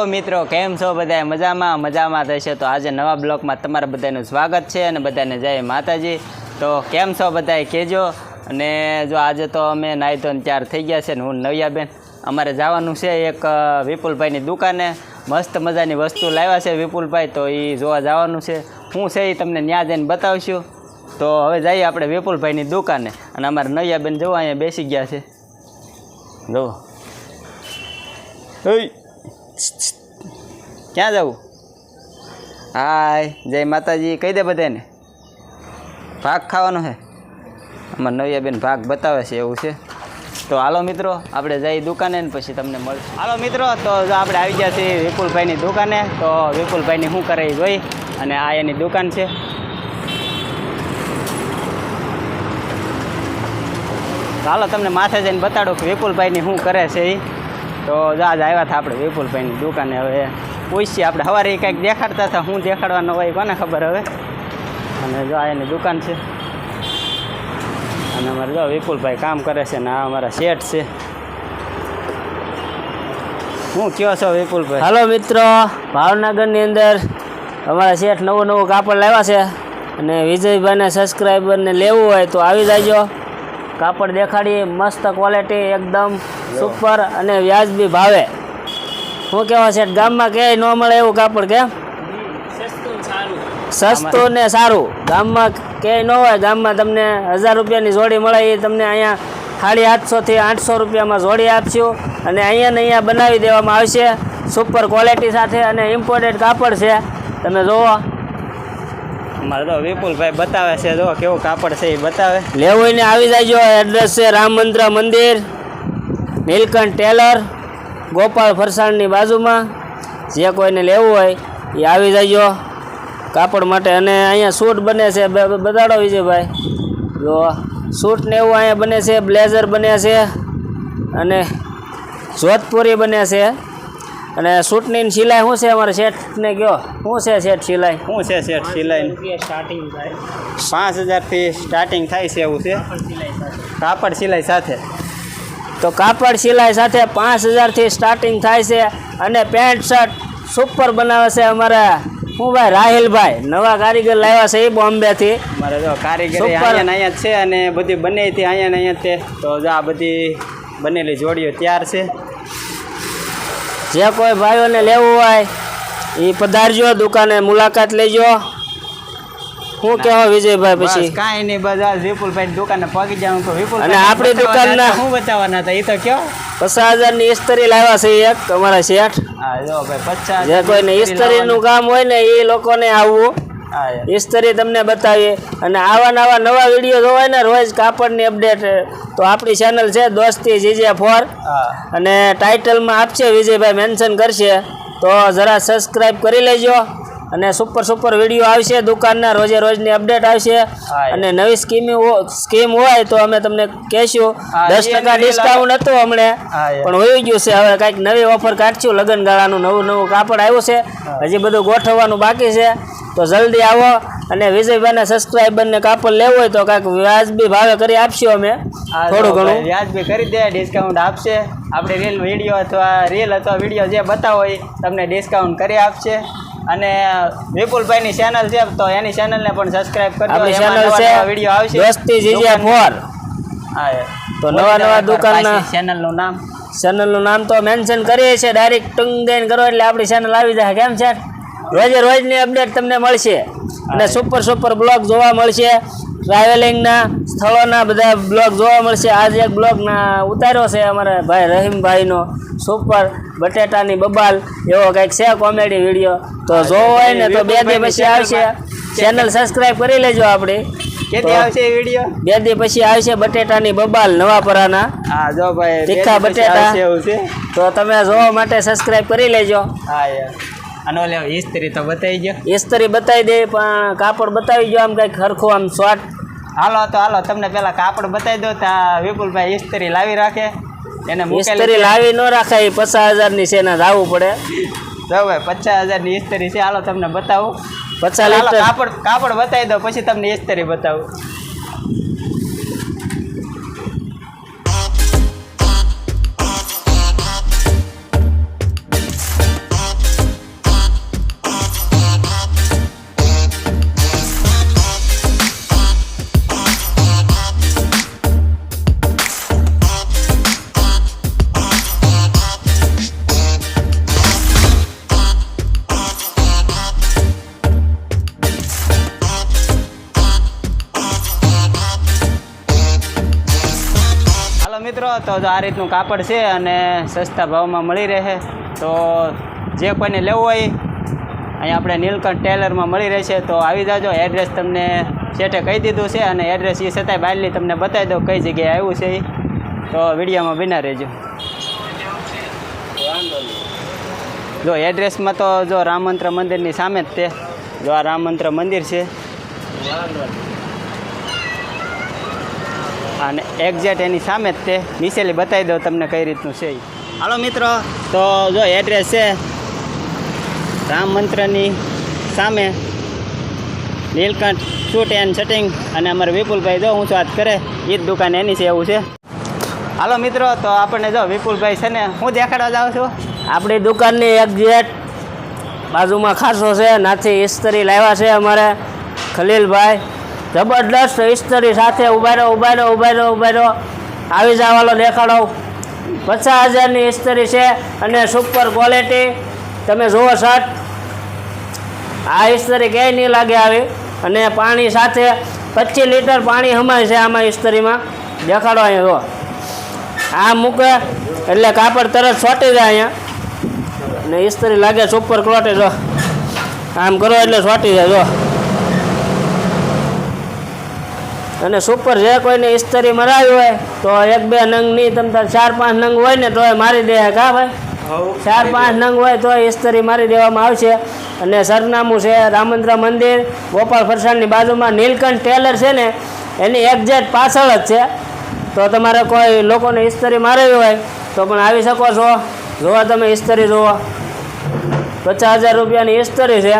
Hello મિત્રો, કેમ છો બધા મજામાં મજામાં થશે તો આજે નવા બ્લોગમાં તમારા બધાનું સ્વાગત છે અને બધાને જય માતાજી. તો કેમ છો બધાએ કહેજો અને જો આજે તો અમે નાહી ધોન ચાર થઈ ગયા છે ને હું નવ્યાબેન. અમારે જવાનું છે એક વિપુલભાઈની દુકાને. મસ્ત મજાની વસ્તુ લાવ્યા છે વિપુલભાઈ, તો એ જોવા જવાનું છે. હું છે એ તમને ન્યા જઈને બતાવશું. તો હવે જઈએ આપણે વિપુલભાઈની દુકાને. અને અમારે નવ્યાબેન જોવા અહીંયા બેસી ગયા છે. જુઓ ઓય ક્યાં જવું? હાય, જય માતાજી, કહી દે બધાને. ભાગ ખાવાનો છે. અમારે નવિયાબેન ભાગ બતાવે છે, એવું છે. તો હાલો મિત્રો, આપણે જઈ દુકાને ને પછી તમને મળશે. હાલો મિત્રો, તો આપણે આવી ગયા છીએ વિપુલભાઈની દુકાને, તો વિપુલભાઈની શું કરે જોઈ, અને આ એની દુકાન છે. હાલો તમને માથે જઈને બતાડો કે વિપુલભાઈની શું કરે છે એ તો જાજ આવ્યા હતા આપણે વિપુલભાઈની દુકાને હવે. પૂછીએ. આપણે સવારે કંઈક દેખાડતા હતા શું દેખાડવાનું હોય કોને ખબર હવે? અને જો આ એની દુકાન છે. અને અમારે જો વિપુલભાઈ કામ કરે છે ને આ અમારા શેઠ છે. હું કયો છો વિપુલભાઈ? હાલો મિત્રો, ભાવનગરની અંદર અમારા શેઠ નવું નવું કાપડ લાવ્યા છે. અને વિજયભાઈને સબસ્ક્રાઈબરને લેવું હોય તો આવી જાજો. કાપડ દેખાડીએ મસ્ત ક્વોલિટી એકદમ સુપર અને વ્યાજબી ભાવે. શું કહેવા છે ગામમાં ક્યાંય ન મળે એવું કાપડ કેમ સસ્તું ને સારું. ગામમાં કે ન હોય ગામમાં તમને હજાર રૂપિયાની જોડી મળે એ તમને અહીંયા સાડી આઠસોથી આઠસો રૂપિયામાં જોડી આપશું. અને અહીંયા ને અહીંયા બનાવી દેવામાં આવશે. સુપર ક્વોલિટી સાથે અને ઇમ્પોર્ટેડ કાપડ છે. તમે જુઓ અમારે તો વિપુલભાઈ બતાવે છે જો કેવું કાપડ છે એ બતાવે. લેવું હોય ને આવી જાય એડ્રેસ છે રામ મંદિર મંદિર નીલકંઠ ટેલર ગોપાલ ફરસાણની બાજુમાં જે કોઈને લેવું હોય એ આવી જજો. કાપડ માટે અને અહીંયા સૂટ બને છે બતાડો વિજયભાઈ. જો સૂટ ને એવું અહીંયા બને છે બ્લેઝર બને છે અને જોધપુરી બને છે. અને સૂટની સિલાઈ શું છે અમારે શેઠને કયો? શું છે શેઠ સિલાઈ? શું છે શેઠ સિલાઈ? સ્ટાર્ટિંગ થાય. પાંચ હજારથી સ્ટાર્ટિંગ થાય છે એવું છે. કાપડ સિલાઈ સાથે. તો કાપડ સિલાઈ સાથે પાંચ હજારથી સ્ટાર્ટિંગ થાય છે અને પેન્ટ શર્ટ સુપર બનાવે છે અમારા હું ભાઈ રાહિલભાઈ. નવા કારીગર લાવ્યા છે એ બોમ્બેથી. મારે જો કારીગરી. અહીંયા અહીંયા છે અને બધી બને હતી અહીંયા ને અહીંયા છે. તો જો આ બધી બનેલી જોડીઓ તૈયાર છે. જે કોઈ ભાઈઓને લેવું હોય એ પધારજો દુકાને મુલાકાત લેજો. શું કહેવા વિજયભાઈ પછી. કાંઈ નહીં બસ આ વિપુલભાઈ દુકાને પગી જાઉં તો વિપુલ અને આપણી દુકાનના- શું બતાવવાના હતા એ તો કયો? પચાસ હજારની ઇસ્તરી લાવ્યા છે એક અમારા શેઠ. હા જો ભાઈ પચાસ જે કોઈને ઇસ્ત્રીનું કામ હોય ને એ લોકોને આવવું હા તમને બતાવીએ. અને આવા નવા નવા વીડિયો જોવાય ને રોજ કાપડની અપડેટ તો આપણી ચેનલ છે દોસ્તી જીજે ફોર. અને ટાઇટલમાં આપશે વિજયભાઈ મેન્શન કરશે. તો જરા સબસ્ક્રાઈબ કરી લેજો. અને સુપર સુપર વીડિયો આવશે દુકાનના રોજે રોજની અપડેટ આવશે. અને નવી સ્કીમ સ્કીમ હોય તો અમે તમને કહેશું. દસ ટકા ડિસ્કાઉન્ટ હતું હમણે પણ હોઈ ગયું છે. હવે કાંઈક નવી ઓફર કાઢશું. લગ્ન ગાળાનું નવું નવું કાપડ આવ્યું છે. હજી બધું ગોઠવવાનું બાકી છે. તો જલ્દી આવો અને વિજયભાઈને સબસ્ક્રાઈબરને કાપડ લેવું હોય તો કાંઈક વ્યાજબી ભાવે કરી આપશું અમે. થોડું ઘણું. વ્યાજબી કરી દે ડિસ્કાઉન્ટ આપશે. આપણે રીલ વીડિયો અથવા રીલ અથવા વીડિયો જે બતાવો એ તમને ડિસ્કાઉન્ટ કરી આપશે. અને વિપુલભાઈની ચેનલ છે તો એની ચેનલને પણ સબસ્ક્રાઇબ કરજો. ચેનલ છે વીડિયો આવશે. દોસ્તી જીજે ફોર. હા, તો નવા નવા દુકાનના- ચેનલનું નામ. ચેનલનું નામ તો મેન્શન કરીએ છીએ ડાયરેક્ટ ટંગ દઈને કરો એટલે આપણી ચેનલ આવી જાય. કેમ છે? રોજે રોજની અપડેટ તમને મળશે. અને સુપર સુપર બ્લોગ જોવા મળશે. ટ્રાવેલિંગના સ્થળોના બધા બ્લોગ જોવા મળશે. આજે એક બ્લોગ ના ઉતાર્યો છે અમારા ભાઈ રહીમભાઈનો સુપર બટેટાની બબાલ એવો કંઈક છે કોમેડી વીડિયો તો જોવો હોય ને તો બે દી પછી આવશે. ચેનલ સબસ્ક્રાઈબ કરી લેજો આપણી. બે દી પછી આવશે બટેટાની બબાલ નવાપરાના. હા જો ભાઈ તીખા બટેટા. તો તમે જોવા માટે સબસ્ક્રાઈબ કરી લેજો. હા યાર. અને ઓલે ઇસ્ત્રી તો બતાવી ગયો ઇસ્ત્રી બતાવી દે પણ કાપડ બતાવી જો આમ કંઈક ખરખું આમ શોર્ટ હાલો તો હાલો તમને પેલા કાપડ બતાવી દો ત્યાં વિપુલભાઈ ઇસ્ત્રી લાવી રાખે. એને ઇસ્ત્રી લાવી ન રાખાય પચાસ હજારની છે એને લાવવું પડે. જો ભાઈ પચાસ હજારની ઇસ્ત્રી છે હાલો તમને બતાવું. પચાસ કાપડ કાપડ બતાવી દો પછી તમને ઇસ્ત્રી બતાવું. મિત્રો, તો આ રીતનું કાપડ છે અને સસ્તા ભાવમાં મળી રહે, તો જે કોઈને લેવું હોય, અહીંયા આપણે નીલકંઠ ટેલરમાં મળી રહેશે તો આવી જાજો. એડ્રેસ તમને શેઠે કહી દીધું છે અને એડ્રેસ એ છતાંય બાયલી તમને બતાવી દઉં કઈ જગ્યાએ આવ્યું છે એ તો વિડીયોમાં બિના રહેજો. જો એડ્રેસમાં તો જો રામ મંત્ર મંદિરની સામે જ તે. જો આ રામ મંત્ર મંદિર છે. અને એક્ઝેક્ટ એની સામે જ તે નીચેલી બતાવી દઉં તમને કઈ રીતનું છે. હાલો મિત્રો, તો જો એડ્રેસ છે રામ મંત્રની સામે, નીલકંઠ શૂટ એન્ડ શટિંગ અને અમારે વિપુલભાઈ જો ઊંચો વાત કરે એ જ દુકાન એની છે એવું છે. હાલો મિત્રો, તો આપણને જો વિપુલભાઈ છે ને, હું દેખાડવા જાઉં છું? આપણી દુકાનની એક્ઝેક્ટ બાજુમાં ખાસો છે, નાથી ઇસ્ત્રી લાવ્યા છે અમારે, ખલીલભાઈ. જબરદસ્ત ઇસ્ત્રી સાથે ઊભા રહો ઊભા રહો ઊભા રહો ઊભા રહો આવી જવાલો દેખાડો. પચાસ હજારની ઇસ્ત્રી છે અને સુપર ક્વોલિટી તમે જુઓ શર્ટ આ હિસ્તરી ક્યાંય નહીં લાગે આવી. અને પાણી સાથે પચીસ લીટર પાણી હમાય છે આમાં હિસ્તરીમાં દેખાડો અહીંયા જુઓ. આ મૂકે એટલે કાપડ તરત છોટી જાય અહીંયા. અને ઇસ્ત્રી લાગે સુપર ક્લોટે જો. આમ કરો એટલે છોટી જાય જો. અને સુપર જે કોઈને ઇસ્તરી મરાવી હોય તો એક બે નંગ નહીં તમ તાર ચાર પાંચ નંગ હોય ને તો એ મારી દે કા ભાઈ? ચાર પાંચ નંગ હોય તો ઇસ્તરી મારી દેવામાં આવશે. અને સરનામું છે રામંદ્ર મંદિર ગોપાલ ફરસાણની બાજુમાં નીલકંઠ ટેલર છે ને એની એક્ઝેક્ટ પાછળ જ છે. તો તમારે કોઈ લોકોને ઇસ્તરી મારવી હોય તો પણ આવી શકો છો. જોવા તમે ઇસ્તરી જુઓ પચાસ હજાર રૂપિયાની ઇસ્તરી છે.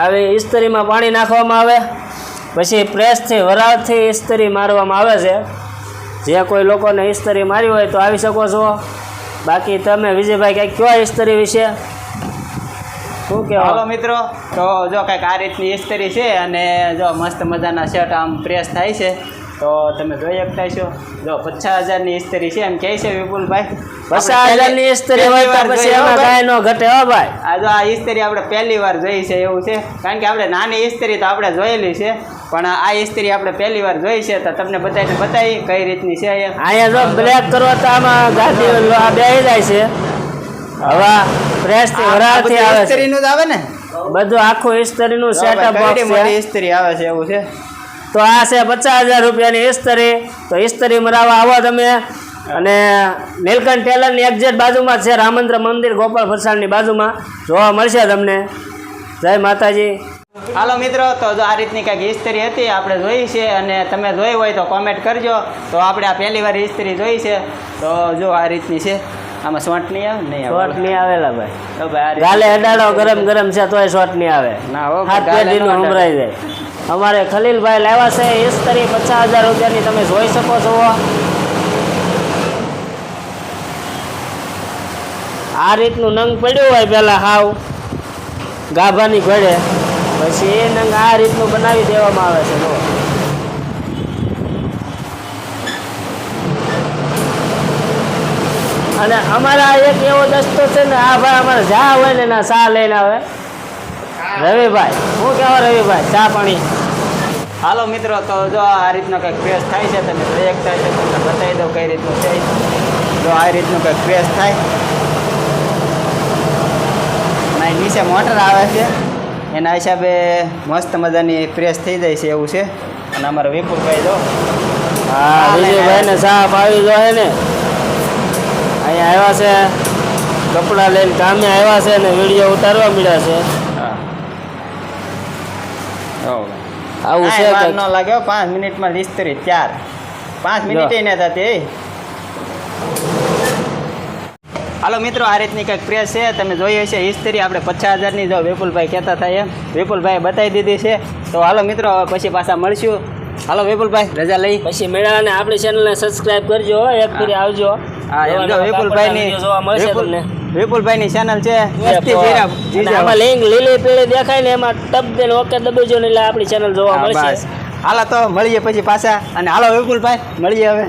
આવી ઇસ્તરીમાં પાણી નાખવામાં આવે. પછી પ્રેસથી, વરાળથી ઇસ્ત્રી મારવામાં આવે છે. જે કોઈ લોકોને ઇસ્ત્રી મારી હોય તો આવી શકો છો. બાકી તમે, વિજયભાઈ કંઈક કયો ઇસ્ત્રી વિશે? શું કે હલો મિત્રો, તો જો કંઈક આ રીતની ઇસ્ત્રી છે અને જો મસ્ત મજાના શર્ટ આમ પ્રેસ થાય છે. તો તમે જોઈ શકતા છો જો પચાસ હજારની ઇસ્તરી છે એમ કહે છે વિપુલભાઈ. પચાસ હજારની ઇસ્તરી હોય તો પછી એમાં કાંઈ ન ઘટે હો ભાઈ. આ જો આ ઇસ્તરી આપણે પહેલી વાર જોઈ છે એવું છે. કારણ કે આપણે નાની ઇસ્ત્રી તો આપણે જોયેલી છે પણ આ ઇસ્ત્રી આપણે પહેલી વાર જોઈ છે તો તમને બતાવીને બતાવી કઈ રીતની છે અહીંયા. જો બ્લેક કરો તો આમાં ગાડી આ બેહી જાય છે. હવા ફ્રેશથી વરાળથી આવે ઇસ્ત્રીનું જ આવે ને? બધું આખું ઇસ્ત્રીનું સેટઅપ મોટી ઇસ્ત્રી આવે છે એવું છે. તો આ છે પચાસ હજાર રૂપિયાની ઇસ્તરી તો ઇસ્તરી મરાવવા આવો તમે. અને નીલકંઠ ટેલરની એક્ઝેટ બાજુમાં છે રામંદ્ર મંદિર ગોપાલ ફરસાણની બાજુમાં. જોવા મળશે તમને. જય માતાજી. હાલો મિત્રો તો જો આ રીતની કંઈક ઇસ્ત્રી હતી આપણે જોઈ છે અને તમે જોઈ હોય તો કોમેન્ટ કરજો. તો આપણે આ પહેલી વાર ઇસ્ત્રી જોઈ છે. તો જો આ રીતની છે. આમાં શોર્ટ નહીં આવે? નહીં શોર્ટ નહીં આવેલા ભાઈ. તો ભાઈ ગાલે અડાડો ગરમ ગરમ છે તોય શોર્ટ નહીં આવે. ના હો હાથ પેઢીનું સંભળાઈ જાય. અમારે ખલીલભાઈ લાવ્યા છે ઇસ્તરી પચાસ હજાર રૂપિયાની તમે જોઈ શકો છો. આ રીતનું નંગ પડ્યું હોય પહેલાં હાવ, ગાભાની ઘડે. પછી એ નંગ આ રીતનું બનાવી દેવામાં આવે છે જો અને અમારા એક એવો દસ્તો છે ને, આ ભાઈ અમારે જા હોય ને ના સા લઈને આવે. રવિભાઈ શું કહેવા રવિભાઈ ચા પાણી? હાલો મિત્રો તો જો આ રીતનો કંઈક પ્રેસ થાય છે તમે બ્રેક થાય છે તમને બતાવી દઉં કઈ રીતનું છે. જો આ રીતનું કંઈક પ્રેસ થાય ના નીચે મોટર આવે છે એના હિસાબે મસ્ત મજાની પ્રેસ થઈ જાય છે એવું છે. અને અમારો વિપુલભાઈ જો હા વિજયભાઈને ચા જો જોઈએ ને? અહીંયા આવ્યા છે કપડાં લઈને કામે આવ્યા છે ને વીડિયો ઉતારવા મળ્યા છે. હા આવું છે વાર ન લાગ્યો પાંચ મિનિટમાં ઇસ્ત્રી ચાર. પાંચ મિનિટે ન થતી એ હાલો મિત્રો આ રીતની કંઈક પ્રેસ છે તમે જોઈ હશે ઇસ્ત્રી આપણે પચાસ હજારની જો વિપુલભાઈ કહેતા થાય એમ વિપુલભાઈ બતાવી દીધી છે. તો હાલો મિત્રો હવે પછી પાછા મળશું. હાલો વિપુલભાઈ રજા લઈ. પછી મેળા અને આપણી ચેનલને સબસ્ક્રાઇબ કરજો એક ફરી આવજો. હા વિપુલભાઈની જોવા મળશે વિપુલ- તમને વિપુલભાઈની ચેનલ છે. આમાં લિંક લીલી પીળી દેખાય ને એમાં ટપ દઈને ઓકે દબાવજો ને એટલે આપણી ચેનલ જોવા મળશે. હાલો તો મળીએ પછી પાછા. અને હાલો વિપુલભાઈ મળીએ હવે.